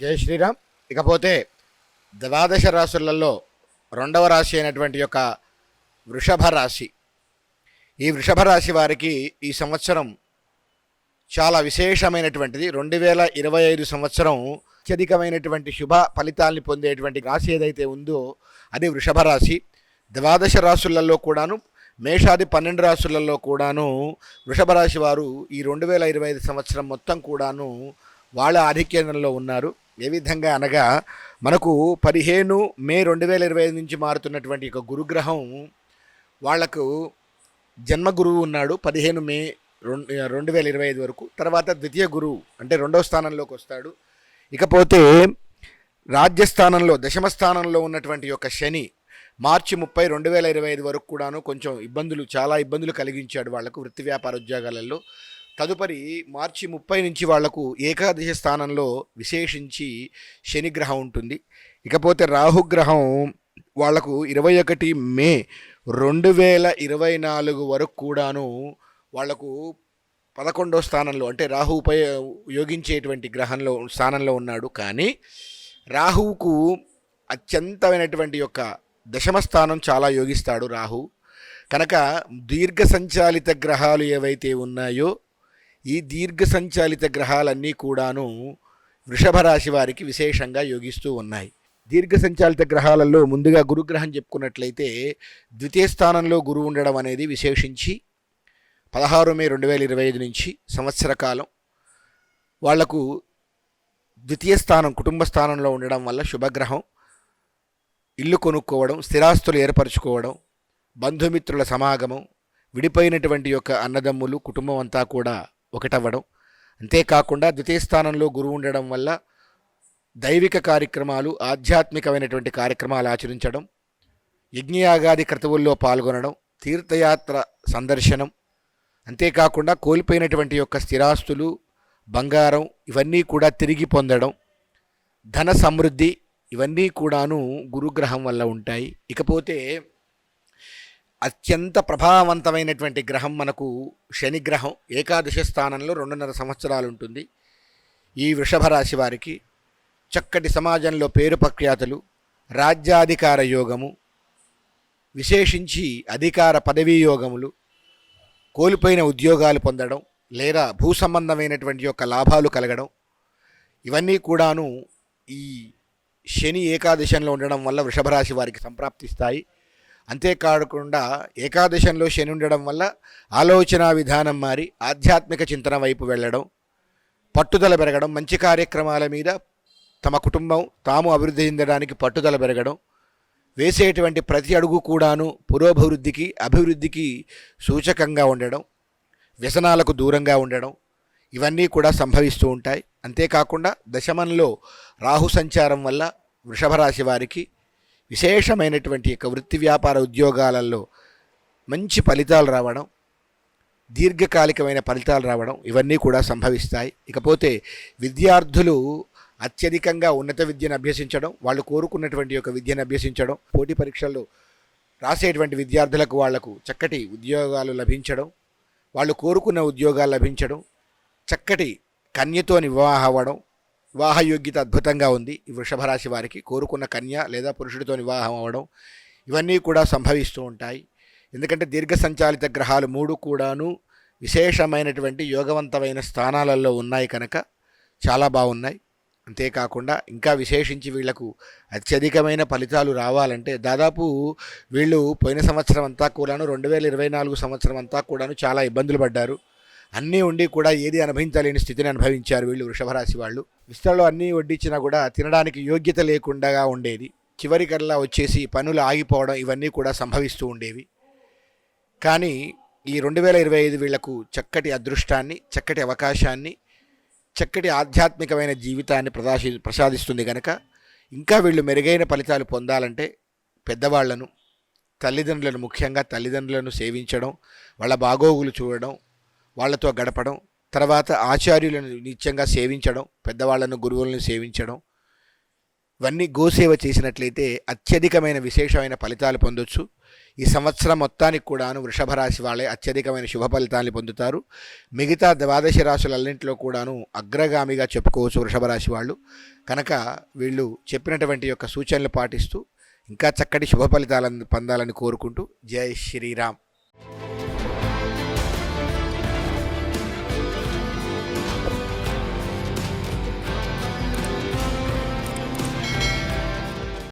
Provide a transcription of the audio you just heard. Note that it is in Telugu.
జై శ్రీరామ్. ఇకపోతే ద్వాదశ రాశులలో రెండవ రాశి అయినటువంటి యొక్క వృషభ రాశి. ఈ వృషభ రాశి వారికి ఈ సంవత్సరం చాలా విశేషమైనటువంటిది. రెండు వేల ఇరవై ఐదు సంవత్సరం అత్యధికమైనటువంటి శుభ ఫలితాల్ని పొందేటువంటి రాశి ఏదైతే ఉందో అది వృషభ రాశి. ద్వాదశ రాశులలో కూడాను మేషాది పన్నెండు రాశులలో కూడాను వృషభ రాశి వారు ఈ రెండు వేల ఇరవై ఐదు సంవత్సరం మొత్తం కూడాను వాళ్ళ ఆధిక్యంలో ఉన్నారు. ఏ విధంగా అనగా మనకు పదిహేను మే రెండు వేల ఇరవై ఐదు నుంచి మారుతున్నటువంటి ఒక గురుగ్రహం వాళ్ళకు జన్మ గురువు ఉన్నాడు. పదిహేను మే రెండు రెండు వేల ఇరవై ఐదు వరకు. తర్వాత ద్వితీయ గురువు అంటే రెండవ స్థానంలోకి వస్తాడు. ఇకపోతే రాజ్యస్థానంలో దశమ స్థానంలో ఉన్నటువంటి యొక్క శని మార్చి ముప్పై రెండు వేల ఇరవై ఐదు వరకు కూడాను కొంచెం ఇబ్బందులు చాలా ఇబ్బందులు కలిగించాడు వాళ్ళకు వృత్తి వ్యాపార ఉద్యోగాలలో. తదుపరి మార్చి ముప్పై నుంచి వాళ్ళకు ఏకాదశి స్థానంలో విశేషించి శనిగ్రహం ఉంటుంది. ఇకపోతే రాహుగ్రహం వాళ్ళకు ఇరవై ఒకటి మే రెండు వేల ఇరవై నాలుగు వరకు కూడాను వాళ్ళకు పదకొండో స్థానంలో అంటే రాహు ఉప యోగించేటువంటి గ్రహంలో స్థానంలో ఉన్నాడు. కానీ రాహువుకు అత్యంతమైనటువంటి యొక్క దశమ స్థానం చాలా యోగిస్తాడు రాహు. కనుక దీర్ఘ సంచాలిత గ్రహాలు ఏవైతే ఉన్నాయో ఈ దీర్ఘ సంచాలిత గ్రహాలన్నీ కూడాను వృషభ రాశి వారికి విశేషంగా యోగిస్తూ ఉన్నాయి. దీర్ఘ సంచాలిత గ్రహాలలో ముందుగా గురుగ్రహం చెప్పుకున్నట్లయితే ద్వితీయ స్థానంలో గురువు ఉండడం అనేది విశేషించి పదహారు మే రెండు వేల ఇరవై ఐదు నుంచి సంవత్సర కాలం వాళ్ళకు ద్వితీయ స్థానం కుటుంబ స్థానంలో ఉండడం వల్ల శుభగ్రహం ఇల్లు కొనుక్కోవడం స్థిరాస్తులు ఏర్పరచుకోవడం బంధుమిత్రుల సమాగమం విడిపోయినటువంటి యొక్క అన్నదమ్ములు కుటుంబం అంతా కూడా ఒకటవ్వడం. అంతేకాకుండా ద్వితీయ స్థానంలో గురువు ఉండడం వల్ల దైవిక కార్యక్రమాలు ఆధ్యాత్మికమైనటువంటి కార్యక్రమాలు ఆచరించడం యజ్ఞయాగాది క్రతువుల్లో పాల్గొనడం తీర్థయాత్ర సందర్శనం అంతేకాకుండా కోల్పోయినటువంటి యొక్క స్థిరాస్తులు బంగారం ఇవన్నీ కూడా తిరిగి పొందడం ధన సమృద్ధి ఇవన్నీ కూడాను గురుగ్రహం వల్ల ఉంటాయి. ఇకపోతే అత్యంత ప్రభావవంతమైనటువంటి గ్రహం మనకు శనిగ్రహం ఏకాదశ స్థానంలో రెండున్నర సంవత్సరాలు ఉంటుంది ఈ వృషభ రాశి వారికి చక్కటి సమాజంలో పేరు ప్రఖ్యాతలు రాజ్యాధికార యోగము విశేషించి అధికార పదవీ యోగములు కోల్పోయిన ఉద్యోగాలు పొందడం లేదా భూ సంబంధమైనటువంటి యొక్క లాభాలు కలగడం ఇవన్నీ కూడాను ఈ శని ఏకాదశంలో ఉండడం వల్ల వృషభరాశి వారికి సంప్రాప్తిస్తాయి. అంతేకాకుండా ఏకాదశంలో శని ఉండడం వల్ల ఆలోచన విధానం మారి ఆధ్యాత్మిక చింతన వైపు వెళ్ళడం పట్టుదల పెరగడం మంచి కార్యక్రమాల మీద తమ కుటుంబం తాము అభివృద్ధి చెందడానికి పట్టుదల పెరగడం వేసేటువంటి ప్రతి అడుగు కూడాను పురోభివృద్ధికి అభివృద్ధికి సూచకంగా ఉండడం వ్యసనాలకు దూరంగా ఉండడం ఇవన్నీ కూడా సంభవిస్తూ ఉంటాయి. అంతేకాకుండా దశమంలో రాహు సంచారం వల్ల వృషభ రాశి వారికి విశేషమైనటువంటి యొక్క వృత్తి వ్యాపార ఉద్యోగాలలో మంచి ఫలితాలు రావడం దీర్ఘకాలికమైన ఫలితాలు రావడం ఇవన్నీ కూడా సంభవిస్తాయి. ఇకపోతే విద్యార్థులు అత్యధికంగా ఉన్నత విద్యను అభ్యసించడం వాళ్ళు కోరుకున్నటువంటి యొక్క విద్యను అభ్యసించడం పోటీ పరీక్షల్లో రాసేటువంటి విద్యార్థులకు వాళ్ళకు చక్కటి ఉద్యోగాలు లభించడం వాళ్ళు కోరుకున్న ఉద్యోగాలు లభించడం చక్కటి కన్యతోని వివాహం అవ్వడం వివాహ యోగ్యత అద్భుతంగా ఉంది. ఈ వృషభరాశి వారికి కోరుకున్న కన్య లేదా పురుషుడితో వివాహం అవ్వడం ఇవన్నీ కూడా సంభవిస్తూ ఉంటాయి. ఎందుకంటే దీర్ఘ సంచాలిత గ్రహాలు మూడు కూడాను విశేషమైనటువంటి యోగవంతమైన స్థానాలలో ఉన్నాయి కనుక చాలా బాగున్నాయి. అంతేకాకుండా ఇంకా విశేషించి వీళ్ళకు అత్యధికమైన ఫలితాలు రావాలంటే దాదాపు వీళ్ళు పోయిన సంవత్సరం అంతా కూడాను రెండు వేల ఇరవై నాలుగు సంవత్సరం అంతా కూడాను చాలా ఇబ్బందులు పడ్డారు. అన్నీ ఉండి కూడా ఏది అనుభవించలేని స్థితిని అనుభవించారు వీళ్ళు వృషభరాశి వాళ్ళు. విస్తరలో అన్నీ వడ్డించినా కూడా తినడానికి యోగ్యత లేకుండా ఉండేది. చివరికల్లా వచ్చేసి పనులు ఆగిపోవడం ఇవన్నీ కూడా సంభవిస్తూ ఉండేవి. కానీ ఈ రెండు వేల ఇరవై ఐదు వీళ్ళకు చక్కటి అదృష్టాన్ని చక్కటి అవకాశాన్ని చక్కటి ఆధ్యాత్మికమైన జీవితాన్ని ప్రదాశి ప్రసాదిస్తుంది కనుక ఇంకా వీళ్ళు మెరుగైన ఫలితాలు పొందాలంటే పెద్దవాళ్ళను తల్లిదండ్రులను ముఖ్యంగా తల్లిదండ్రులను సేవించడం వాళ్ళ బాగోగులు చూడడం వాళ్ళతో గడపడం తర్వాత ఆచార్యులను నిత్యంగా సేవించడం పెద్దవాళ్ళను గురువులను సేవించడం ఇవన్నీ గోసేవ చేసినట్లయితే అత్యధికమైన విశేషమైన ఫలితాలు పొందొచ్చు. ఈ సంవత్సరం మొత్తానికి కూడాను వృషభ రాశి వాళ్ళే అత్యధికమైన శుభ ఫలితాన్ని పొందుతారు. మిగతా ద్వాదశ రాశులన్నింటిలో కూడాను అగ్రగామిగా చెప్పుకోవచ్చు వృషభ రాశి వాళ్ళు. కనుక వీళ్ళు చెప్పినటువంటి యొక్క సూచనలు పాటిస్తూ ఇంకా చక్కటి శుభ ఫలితాలను పొందాలని కోరుకుంటూ జై శ్రీరామ్.